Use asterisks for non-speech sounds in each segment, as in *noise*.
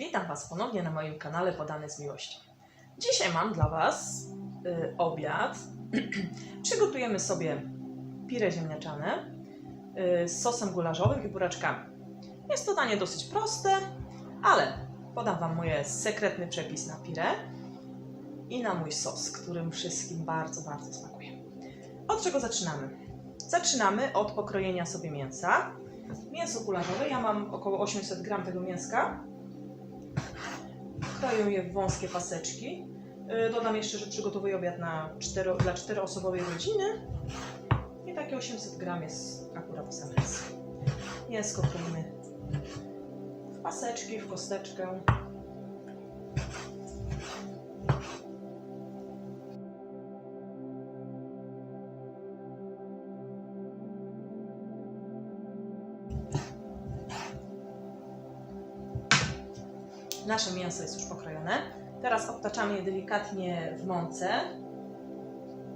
Witam Was ponownie na moim kanale Podane z Miłością. Dzisiaj mam dla Was y, obiad. *clears throat* Przygotujemy sobie pire ziemniaczane y, z sosem gularzowym i buraczkami. Jest to danie dosyć proste, ale podam Wam mój sekretny przepis na pire i na mój sos, którym wszystkim bardzo, bardzo smakuje. Od czego zaczynamy? Zaczynamy od pokrojenia sobie mięsa. Mięso gularzowe, ja mam około 800 gram tego mięska. Kroję je w wąskie paseczki. Yy, Dodam jeszcze, że przygotowuję obiad na cztero, dla czteroosobowej rodziny. I takie 800 gram jest akurat mięso. Mięsko kroimy w paseczki, w kosteczkę. Nasze mięso jest już pokrojone. Teraz obtaczamy je delikatnie w mące.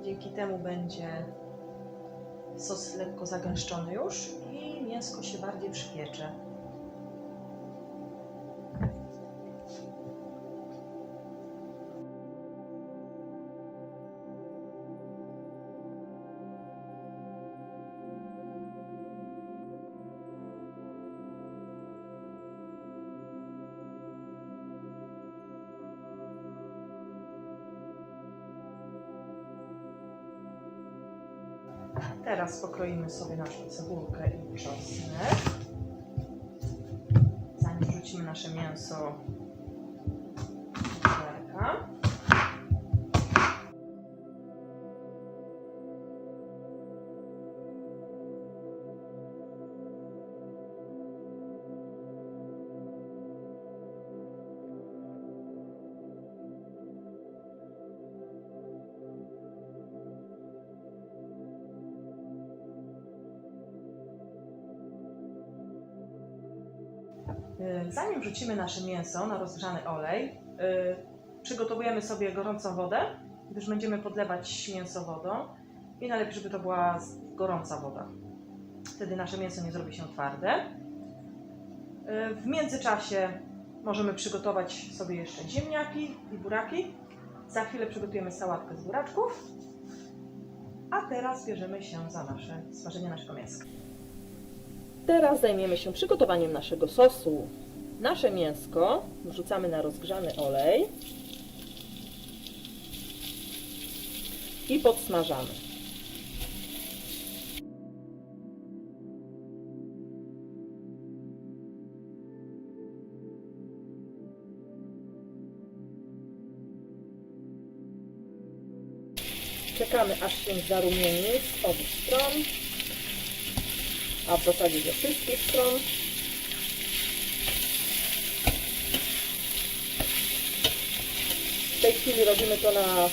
Dzięki temu będzie sos lekko zagęszczony już i mięsko się bardziej przypiecze. Teraz pokroimy sobie naszą cebulkę i czosnek. Zanim wrzucimy nasze mięso Zanim wrzucimy nasze mięso na rozgrzany olej, y, przygotowujemy sobie gorącą wodę, gdyż będziemy podlewać mięso wodą i najlepiej, żeby to była gorąca woda. Wtedy nasze mięso nie zrobi się twarde. Y, W międzyczasie możemy przygotować sobie jeszcze ziemniaki i buraki. Za chwilę przygotujemy sałatkę z buraczków. A teraz bierzemy się za nasze smażenie naszego mięska. Teraz zajmiemy się przygotowaniem naszego sosu. Nasze mięsko wrzucamy na rozgrzany olej i podsmażamy. Czekamy aż się zarumieni z obu stron a w zasadzie ze wszystkich stron. W tej chwili robimy to na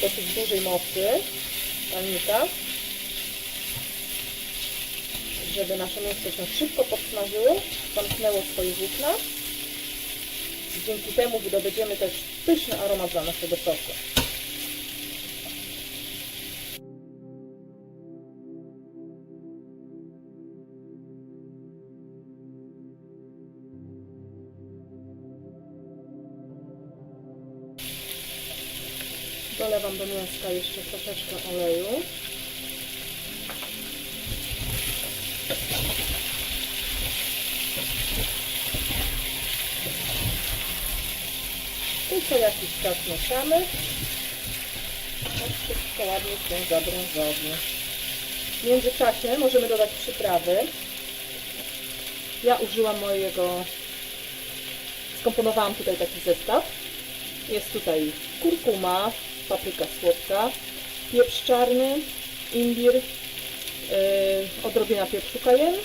dosyć dużej mocy palnika, żeby nasze mięso się szybko podsmażyło, zamknęło swoje włókna. Dzięki temu wydobędziemy też pyszny aromat dla naszego sosu. Do mięska jeszcze troszeczkę oleju. I co jakiś czas mieszamy. Tak wszystko ładnie się zabrązowi. W międzyczasie możemy dodać przyprawy. Ja użyłam mojego, skomponowałam tutaj taki zestaw. Jest tutaj kurkuma, papryka słodka, pieprz czarny, imbir, yy, odrobina pieprzu cayenne,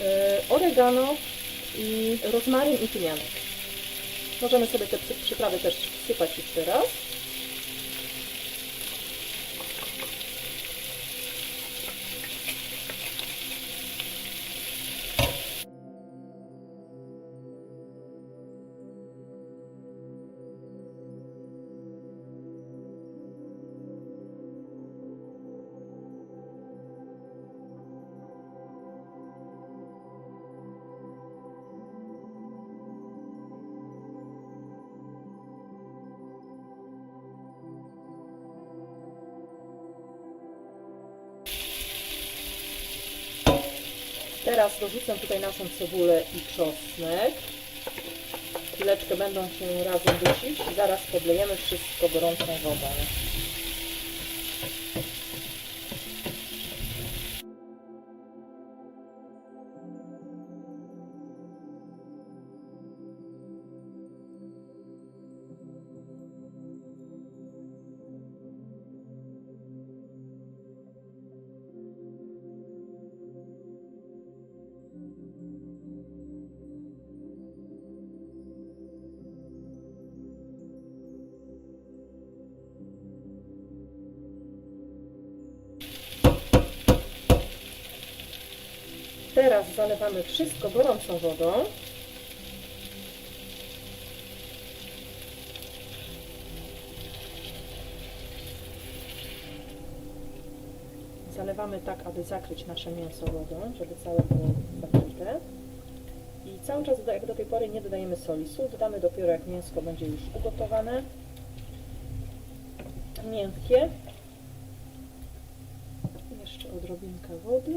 yy, oregano i rozmaryn i tymianek. Możemy sobie te przy- przyprawy też wsypać jeszcze raz. Teraz dorzucę tutaj naszą cebulę i czosnek. Chwileczkę będą się razem dusić i zaraz podlejemy wszystko gorącą wodą. Teraz zalewamy wszystko gorącą wodą. Zalewamy tak, aby zakryć nasze mięso wodą, żeby całe było zakryte. I cały czas, jak do tej pory, nie dodajemy soli. Sól dodamy dopiero, jak mięsko będzie już ugotowane, miękkie. Jeszcze odrobinkę wody.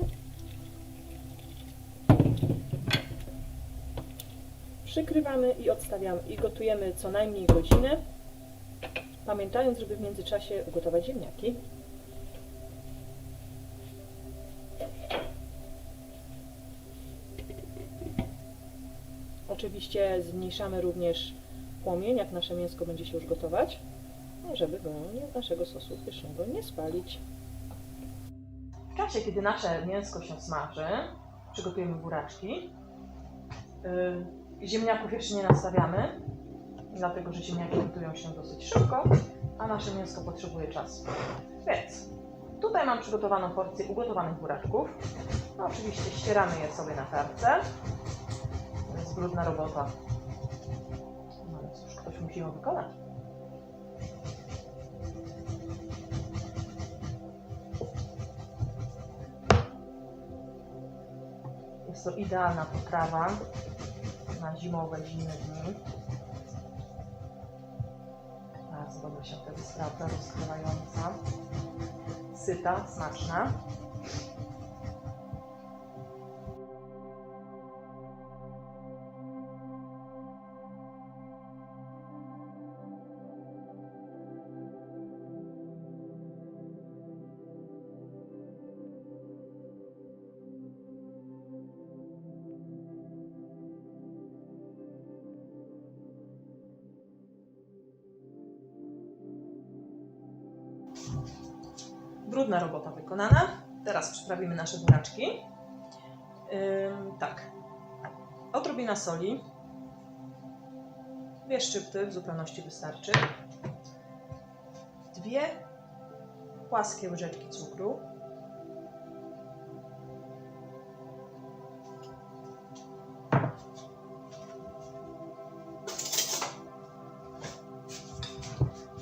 Przykrywamy i odstawiamy i gotujemy co najmniej godzinę, pamiętając, żeby w międzyczasie ugotować ziemniaki. Oczywiście zmniejszamy również płomień, jak nasze mięsko będzie się już gotować, żeby go naszego sosu pysznego nie spalić. W czasie, kiedy nasze mięsko się smaży, przygotujemy buraczki. Yy, Ziemniaków jeszcze nie nastawiamy, dlatego że ziemniaki gotują się dosyć szybko, a nasze mięsko potrzebuje czasu. Więc tutaj mam przygotowaną porcję ugotowanych buraczków. No, oczywiście ścieramy je sobie na tarce. To jest brudna robota. No ale cóż, ktoś musi ją wykonać. Jest to idealna potrawa na zimowe, zimne dni. Bardzo dobrze się wtedy sprawdza, rozkrywająca, syta, smaczna. Brudna robota wykonana. Teraz przyprawimy nasze buraczki. Tak. Odrobina soli. Dwie szczypty w zupełności wystarczy. Dwie płaskie łyżeczki cukru.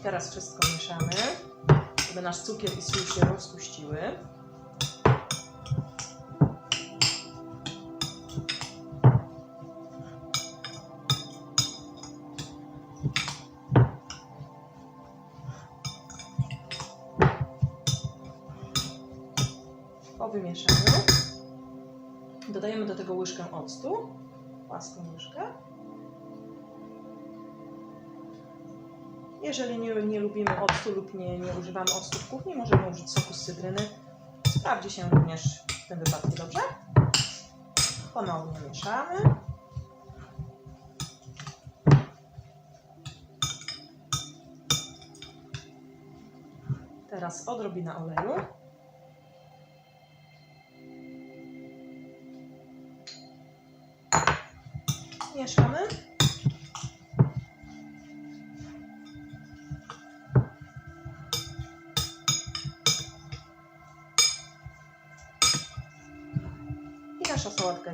Teraz wszystko mieszamy żeby nasz cukier i sól się rozpuściły. Po wymieszaniu dodajemy do tego łyżkę octu, płaską łyżkę. Jeżeli nie, nie lubimy octu lub nie, nie używamy octu w kuchni, możemy użyć soku z cytryny. Sprawdzi się również w tym wypadku dobrze. Ponownie mieszamy. Teraz odrobina oleju. Mieszamy.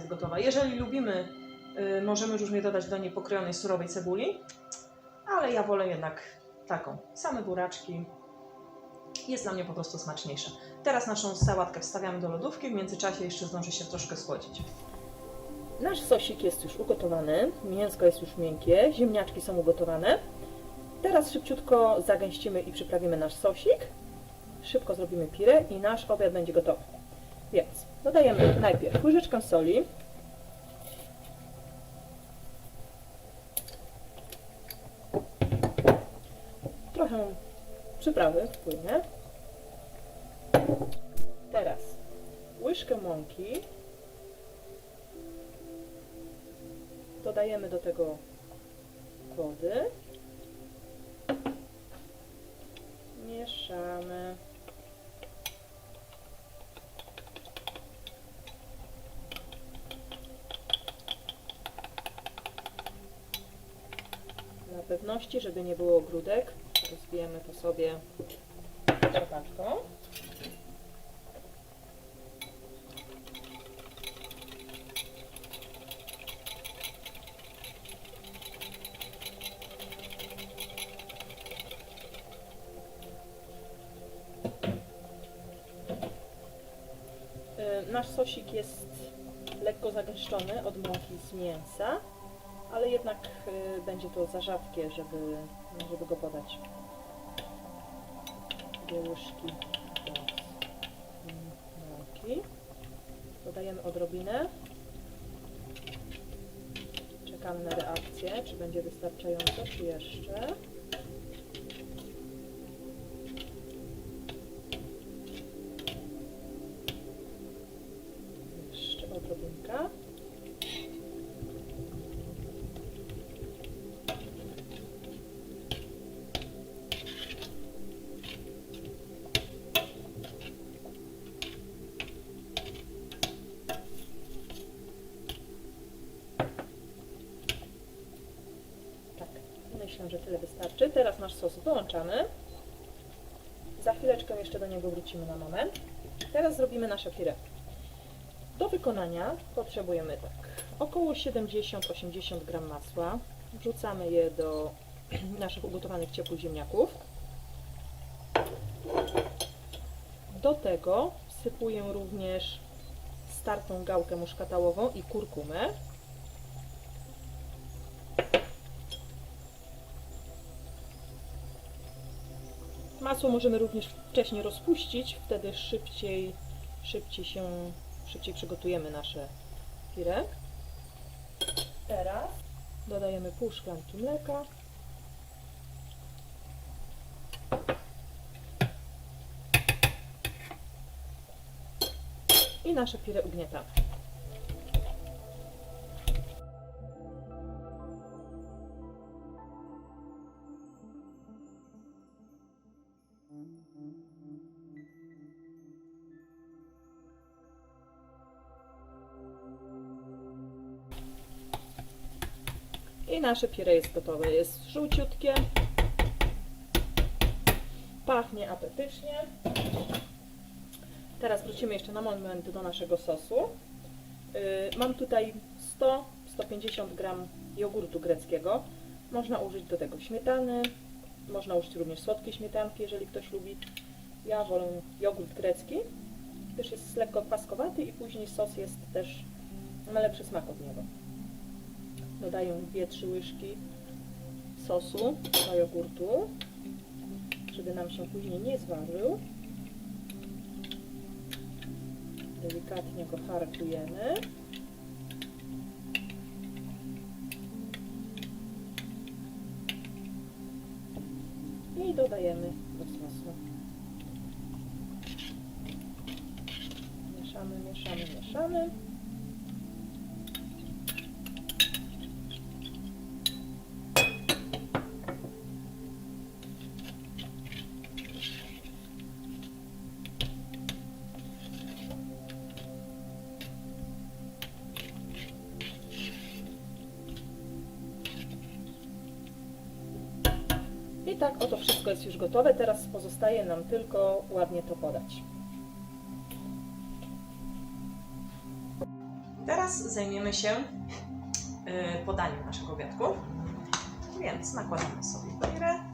Jest gotowa. Jeżeli lubimy, y, możemy również dodać do niej pokrojonej surowej cebuli, ale ja wolę jednak taką. Same buraczki. Jest dla mnie po prostu smaczniejsza. Teraz naszą sałatkę wstawiamy do lodówki, w międzyczasie jeszcze zdąży się troszkę schłodzić. Nasz sosik jest już ugotowany, mięsko jest już miękkie, ziemniaczki są ugotowane. Teraz szybciutko zagęścimy i przyprawimy nasz sosik. Szybko zrobimy pire i nasz obiad będzie gotowy. Więc dodajemy najpierw łyżeczkę soli. Trochę przyprawy wpłynie. Teraz łyżkę mąki. Dodajemy do tego wody. Mieszamy. Pewności, żeby nie było grudek, rozbijemy to sobie trzepaczką. Y, Nasz sosik jest lekko zagęszczony od mąki z mięsa, ale jednak y, będzie to za rzadkie, żeby, żeby go podać. Dwie łyżki mąki. Dodajemy odrobinę. Czekamy na reakcję, czy będzie wystarczająco, czy. Jeszcze myślę, że tyle wystarczy. Teraz nasz sos wyłączamy. Za chwileczkę jeszcze do niego wrócimy na moment. Teraz zrobimy nasze pire. Do wykonania potrzebujemy tak około 70-80 gram masła. Wrzucamy je do *clears throat* naszych ugotowanych ciepłych ziemniaków. Do tego wsypuję również startą gałkę muszkatałową i kurkumę. Masło możemy również wcześniej rozpuścić, wtedy szybciej, szybciej się, szybciej przygotujemy nasze pire. Teraz dodajemy pół szklanki mleka. I nasze pire ugniatamy. I nasze pire jest gotowe. Jest żółciutkie. Pachnie apetycznie. Teraz wrócimy jeszcze na moment do naszego sosu. Yy, mam tutaj 100-150 gram jogurtu greckiego. Można użyć do tego śmietany. Można użyć również słodkiej śmietanki, jeżeli ktoś lubi. Ja wolę jogurt grecki, gdyż jest lekko kwaskowaty i później sos jest też, ma lepszy smak od niego. Dodaję 2-3 łyżki sosu do jogurtu, żeby nam się później nie zważył. Delikatnie go harkujemy. I dodajemy do sosu. Mieszamy, mieszamy, mieszamy. I tak oto wszystko jest już gotowe. Teraz pozostaje nam tylko ładnie to podać. Teraz zajmiemy się y, podaniem naszego obiadku. Więc nakładamy sobie pire.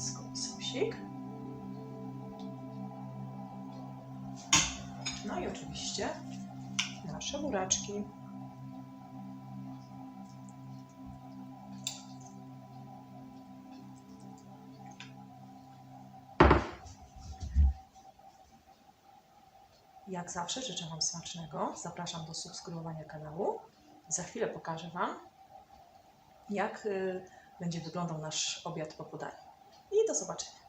mięsko i sosik. No i oczywiście nasze buraczki. Jak zawsze życzę Wam smacznego. Zapraszam do subskrybowania kanału. Za chwilę pokażę Wam, jak y, będzie wyglądał nasz obiad po podaniu. I do zobaczenia.